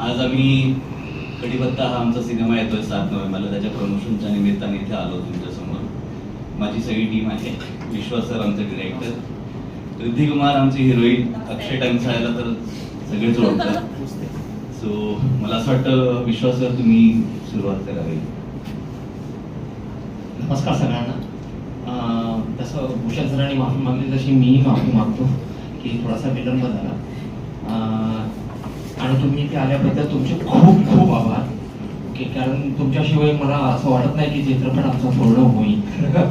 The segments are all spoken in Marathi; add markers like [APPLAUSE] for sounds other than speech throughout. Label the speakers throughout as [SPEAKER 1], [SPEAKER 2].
[SPEAKER 1] आज आम्ही कढीपत्ता हा आमचा सिनेमा येतोय सात नोव्हेंबरला. त्याच्या प्रमोशनच्या निमित्ताने इथे आलो तुमच्यासमोर. माझी सगळी टीम आहे. विश्वास सर आमचे डिरेक्टर रिद्धी कुमार आमची हिरोईन अक्षय टंगसाळ्याला तर सगळेच ओळखतात. सो मला असं वाटतं विश्वास सर तुम्ही सुरुवात करावी
[SPEAKER 2] नमस्कार सगळ्यांना. तसं भूषण सरांनी माफी मागली तशी मीही माफी मागतो की थोडासा विलंब झाला. आणि तुम्ही इथे आल्याबद्दल तुमचे खूप खूप आभार. ओके कारण तुमच्याशिवाय मला असं वाटत नाही की चित्रपट आमचा पूर्ण होईल. [LAUGHS]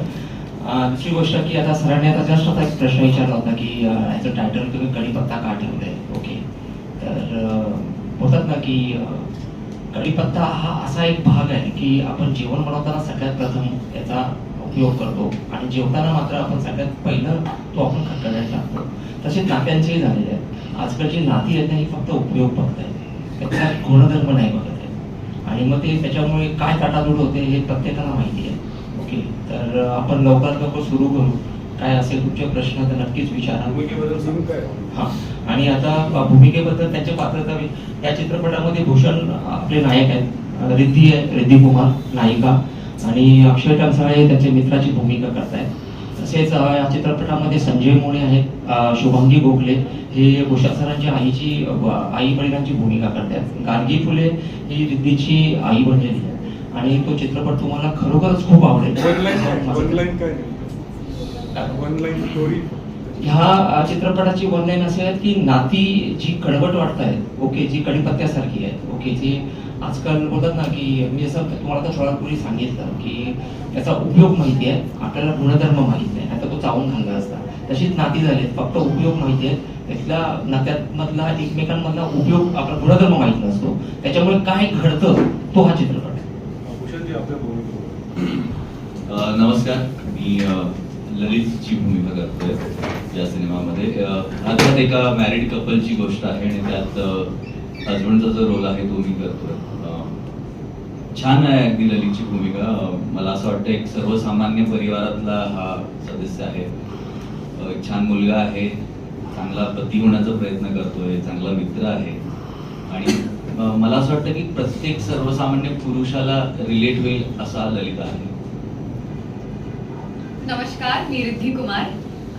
[SPEAKER 2] दुसरी गोष्ट की आता सरांनी आता जस्ट आता एक प्रश्न विचारला होता की अं, याचं टायटल तुम्ही कढीपत्ता का ठेवलंय? ओके तर होतात ना की कढीपत्ता हा असा एक भाग आहे की आपण जेवण बनवताना सगळ्यात प्रथम याचा उपयोग करतो आणि जेवताना मात्र आपण सगळ्यात पहिलं तो आपण खटकण्यात लागतो. तसे नात्यांचेही झालेले आहेत. आजकालची नाती आहेत ना ही फक्त उपयोग बघत आहेत त्याचा गुणधर्म नाही बघत आहे. आणि मग ते त्याच्यामुळे काय ताटातूट होते हे प्रत्येकाला माहिती आहे. ओके तर आपण लवकरात लवकर सुरू करू. काय असेल तुमचे प्रश्न तर नक्कीच विचारा.
[SPEAKER 3] भूमिकेबद्दल सांगू काय?
[SPEAKER 2] हा. आणि आता भूमिकेबद्दल त्यांच्या पात्रता वि- या चित्रपटामध्ये भूषण आपले नायक आहेत. रिद्धी आहे रिद्धी कुमार नायिका. आणि अक्षय टंसाळे त्यांच्या मित्राची भूमिका करतायत. तसेच या चित्रपटामध्ये संजय मोळे आहेत शुभांगी गोखले. हे भूषण सरांच्या आईची आई वडिलांची भूमिका करतायत गार्गी फुले ही रिद्धीची आई बनलेली आहे. आणि तो चित्रपट तुम्हाला खरोखरच खूप आवडेल. ह्या चित्रपटाची वन लाईन अशी आहे की नाती जी कडवट वाटत आहेत ओके जी कडीपत्त्यासारखी आहेत ओके जी आजकाल बोलतात ना की मी असं तुम्हाला तर थोड्यापूर्वी सांगितलं की त्याचा उपयोग माहिती आहे आपल्याला गुणधर्म माहीत नाही आता तो चावून खाल्ला असता. तशीच नाती झाली फक्त उपयोग माहिती आहे त्यातल्या नात्यामधला एकमेकांमधला उपयोग आपला गुणधर्म माहीत नसतो. त्याच्यामुळे काय घडतं तो हा चित्रपट. आहे
[SPEAKER 1] नमस्कार. मी ललितची भूमिका करतोय या सिनेमामध्ये. अर्थात एका मॅरिड कपलची गोष्ट आहे आणि त्यात हजबंडचा जो रोल आहे तो मी करतोय. छान आहे अगदी ललितची भूमिका. मला असं वाटतं एक सर्वसामान्य परिवारातला हा सदस्य आहे. एक छान मुलगा आहे. चांगला पती होण्याचा प्रयत्न करतोय. चांगला मित्र आहे. आणि मला असं वाटतं की प्रत्येक सर्वसामान्य पुरुषाला रिलेट होईल असा ललित आहे.
[SPEAKER 4] नमस्कार मी रिद्धी कुमार.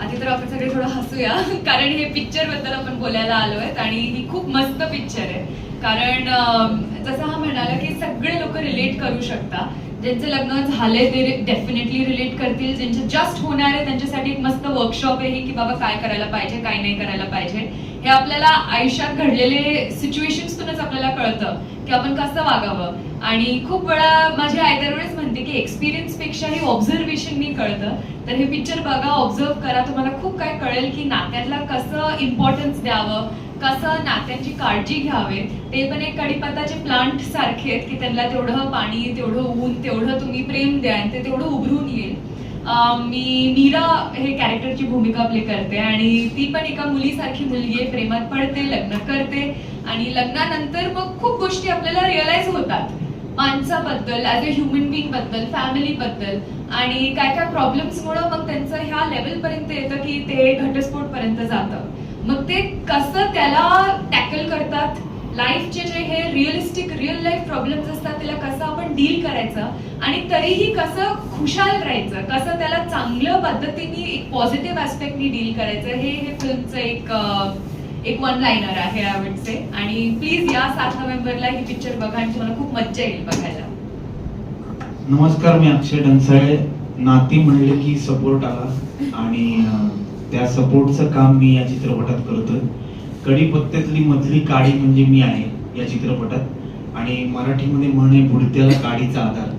[SPEAKER 4] आधी तर आपण सगळे थोडं हसूया कारण हे पिक्चरबद्दल आपण बोलायला आलोय आणि ही खूप मस्त पिक्चर आहे. कारण जसं हा म्हणाला की सगळे लोक रिलेट करू शकता. ज्यांचे लग्न झाले ते डेफिनेटली रिलेट करतील. ज्यांचे जस्ट होणार आहे त्यांच्यासाठी एक मस्त वर्कशॉप आहे की बाबा काय करायला पाहिजे काय नाही करायला पाहिजे. हे आपल्याला आयुष्यात घडलेले सिच्युएशन्सतूनच आपल्याला कळतं की आपण कसं वागावं. आणि खूप वेळा माझी आई दरवेळेस म्हणते की एक्सपिरियन्स पेक्षाही ऑब्झर्वेशननी कळतं. तर हे पिक्चर बघा ऑब्झर्व करा. तुम्हाला खूप काय कळेल की नात्याला कसं इम्पॉर्टन्स द्यावं कसं नात्यांची काळजी घ्यावे. ते पण एक कडीपत्ताचे प्लांट सारखे आहेत की त्यांना तेवढं पाणी तेवढं ऊन तेवढं तुम्ही प्रेम द्या आणि ते तेवढं उभरून येईल. मी मीरा हे कॅरेक्टरची भूमिका प्ले करते आणि ती पण एका मुलीसारखी मुलगी आहे. प्रेमात पडते लग्न करते आणि लग्नानंतर मग खूप गोष्टी आपल्याला रिअलाइज होतात. माणसाबद्दल ॲज अ ह्युमन बिंगबद्दल फॅमिली बद्दल आणि काय काय प्रॉब्लेम्स मुळे मग त्यांचं ह्या लेवल पर्यंत येतं की ते घटस्फोटपर्यंत जातं. मग ते कसं त्याला टॅकल करतात? लाईफचे जे हे रिअलिस्टिक रिअल लाईफ प्रॉब्लेम्स असतात त्याला कसं आपण डील करायचं? आणि तरीही कसं खुशाल राहायचं? कसं त्याला चांगल्या पद्धतीने एक पॉझिटिव्ह ऍस्पेक्टनी डील करायचं? हे हे फिल्मचं एक एक वन लाईनर आहे आवडचे. आणि प्लीज या सात नोव्हेंबरला ही पिक्चर बघा आणि तुम्हाला खूप मज्जा येईल बघायला.
[SPEAKER 5] नमस्कार मी अक्षय डंसाळे नाती म्हणले की सपोर्ट आला. आणि त्या सपोर्टचं काम मी या चित्रपटात करतोय. कडीपत्त्यातली मधली काडी म्हणजे मी आहे या चित्रपटात. आणि मराठीमध्ये म्हणे बुडत्याला काडीचा आधार.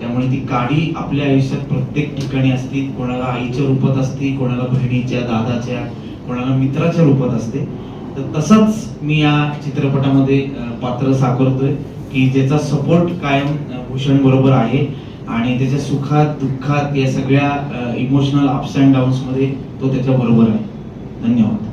[SPEAKER 5] त्यामुळे ती काडी आपल्या आयुष्यात प्रत्येक ठिकाणी असते. कोणाला आईच्या रूपात असते कोणाला बहिणीच्या दादाच्या कोणाला मित्राच्या रूपात असते. तर तसंच मी या चित्रपटामध्ये पात्र साकारतोय की ज्याचा सपोर्ट कायम भूषण बरोबर आहे आणि त्याच्या सुखात दुःखात या सगळ्या इमोशनल अप्स अँड डाऊन्समध्ये तो त्याच्या बरोबर आहे. धन्यवाद.